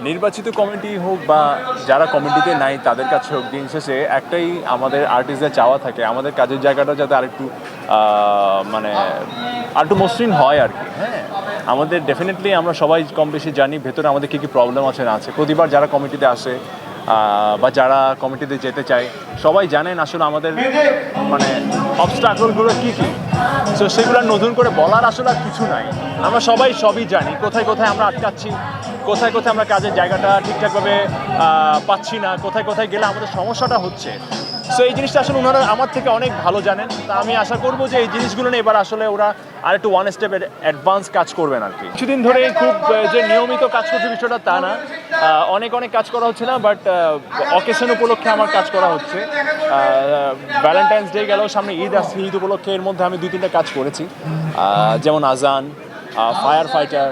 নির্বাচিত কমিটি হোক বা যারা কমিটিতে নাই, তাদের কাছে হোক, দিন শেষে একটাই আমাদের আর্টিস্টদের চাওয়া থাকে। আমাদের কাজের জায়গাটা যাতে আরেকটু মানে আরেকটু মসৃণ হয় আর কি। হ্যাঁ আমাদের ডেফিনেটলি আমরা সবাই কম বেশি জানি ভেতরে আমাদের কী কী প্রবলেম আছে না আছে। প্রতিবার যারা কমিটিতে আসে বা যারা কমিটিতে যেতে চায়, সবাই জানেন আসলে আমাদের মানে অবস্টাকলগুলো কী কী। সো সেগুলো নতুন করে বলার আসলে আর কিছু নাই। আমরা সবাই সবই জানি, কোথায় কোথায় আমরা আটকাচ্ছি, কোথায় কোথায় আমরা কাজের জায়গাটা ঠিকঠাকভাবে পাচ্ছি না, কোথায় কোথায় গেলে আমাদের সমস্যাটা হচ্ছে। সো এই জিনিসটা আসলে ওনারা আমার থেকে অনেক ভালো জানেন। তা আমি আশা করব যে এই জিনিসগুলো নিয়ে এবার আসলে ওরা আর একটু ওয়ান স্টেপ অ্যাডভান্স কাজ করবেন আর কি। কিছুদিন ধরে খুব যে নিয়মিত কাজ করছে বিষয়টা তা না। অনেক অনেক কাজ করা হচ্ছে না বাট অকেশন উপলক্ষে আমার কাজ করা হচ্ছে। ভ্যালেন্টাইন্স ডে গেলেও সামনে ঈদ আসছে, ঈদ উপলক্ষে এর মধ্যে আমি দুই, তিনটা কাজ করেছি। যেমন আজান ফায়ার ফাইটার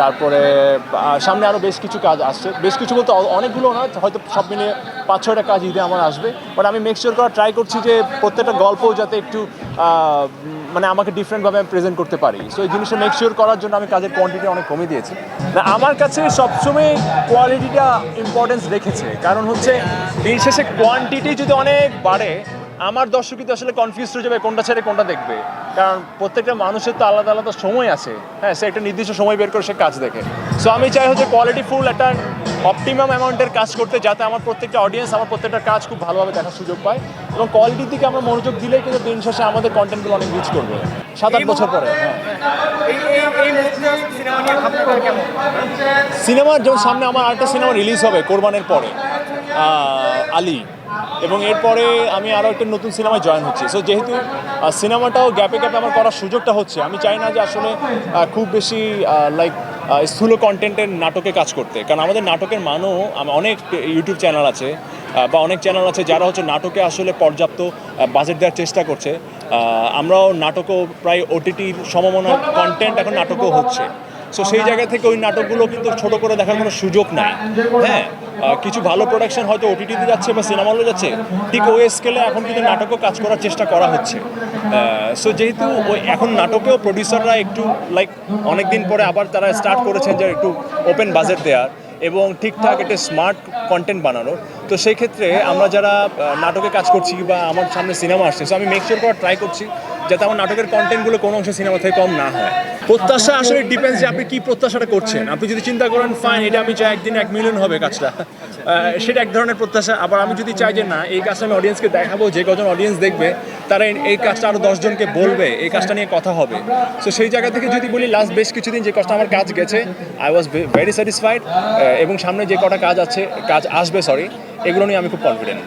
তারপরে সামনে আরও বেশ কিছু কাজ আসছে। বেশ কিছু বলতে অনেকগুলো না হয়তো সব মিলিয়ে পাঁচ, ছয়টা কাজ ঈদে আমার আসবে। বাট আমি মেক করার ট্রাই করছি যে প্রত্যেকটা গল্প যাতে একটু মানে আমাকে ডিফারেন্টভাবে আমি প্রেজেন্ট করতে পারি। সো এই জিনিসটা মেক শিওর করার জন্য আমি কাজের কোয়ান্টিটি অনেক কমিয়ে দিয়েছি। না, আমার কাছে সবসময় কোয়ালিটিটা ইম্পর্টেন্স রেখেছে। কারণ হচ্ছে, দিন শেষে কোয়ান্টিটি যদি অনেক বাড়ে, আমার দর্শকই তো আসলে কনফিউজ হয়ে যাবে কোনটা ছেড়ে কোনটা দেখবে। কারণ প্রত্যেকটা মানুষের তো আলাদা আলাদা সময় আছে। হ্যাঁ সে একটা নির্দিষ্ট সময় বের করে সে কাজ দেখে। সো আমি চাই হচ্ছে কোয়ালিটি ফুল একটা অপটিমাম অ্যামাউন্টের কাজ করতে যাতে আমার প্রত্যেকটা অডিয়েন্স আমার প্রত্যেকটা কাজ খুব ভালোভাবে দেখার সুযোগ পায় এবং কোয়ালিটির দিকে আমরা মনোযোগ দিলেই কিন্তু দিন শেষে আমাদের কন্টেন্টগুলো অনেক রিচ করবে। সাত আট বছর পরে। হ্যাঁ সিনেমা যেমন সামনে আমার আরেকটা সিনেমা রিলিজ হবে কোরবানের পরে আলী। এবং এরপরে আমি আরও একটা নতুন সিনেমায় জয়েন হচ্ছি। সো যেহেতু সিনেমাটাও গ্যাপে গ্যাপে আমার করার সুযোগটা হচ্ছে আমি চাই না যে আসলে খুব বেশি লাইক স্থূল কন্টেন্টের নাটকে কাজ করতে। কারণ আমাদের নাটকের মানও অনেক ইউটিউব চ্যানেল আছে বা অনেক চ্যানেল আছে যারা হচ্ছে নাটকে আসলে পর্যাপ্ত বাজেট দেওয়ার চেষ্টা করছে। আমরাও নাটকও প্রায় ওটিটির সমমনা কন্টেন্ট এখন নাটকও হচ্ছে। সো সেই জায়গা থেকে ওই নাটকগুলো কিন্তু ছোট করে দেখার কোনো সুযোগ নাই। হ্যাঁ কিছু ভালো প্রোডাকশন হয়তো ওটিটিতে যাচ্ছে বা সিনেমা হলে যাচ্ছে, ঠিক ওই স্কেলে এখন কিন্তু নাটকও কাজ করার চেষ্টা করা হচ্ছে। সো যেহেতু ওই এখন নাটকেও প্রডিউসাররা একটু লাইক অনেক দিন পরে আবার তারা স্টার্ট করেছেন যে একটু ওপেন বাজেট দেওয়ার এবং ঠিকঠাক একটা স্মার্ট কন্টেন্ট বানানোর। তো সেই ক্ষেত্রে আমরা যারা নাটকে কাজ করছি বা আমার সামনে সিনেমা আসছে সো আমি মেক শিওর করার ট্রাই করছি যাতে আমার নাটকের কন্টেন্টগুলো কোনো অংশে সিনেমা থেকে কম না হয়। প্রত্যাশা আসলে ডিপেন্ডস যে আপনি কি প্রত্যাশাটা করছেন। আপনি যদি চিন্তা করেন ফাইন এটা আমি চাই, একদিন এক মিলিয়ন হবে কাজটা। সেটা এক ধরনের প্রত্যাশা। আবার আমি যদি চাই যে না, এই কাজটা আমি অডিয়েন্সকে দেখাবো, যে কজন অডিয়েন্স দেখবে, তারা এই- কাজটা আরও দশজনকে বলবে, এই কাজটা নিয়ে কথা হবে। সো সেই জায়গা থেকে যদি বলি লাস্ট বেশ কিছুদিন যে কাজটা আমার কাজ গেছে আই ওয়াজ ভেরি স্যাটিসফাইড এবং সামনে যে কটা কাজ আছে, কাজ আসবে সরি এগুলো নিয়ে আমি খুব কনফিডেন্ট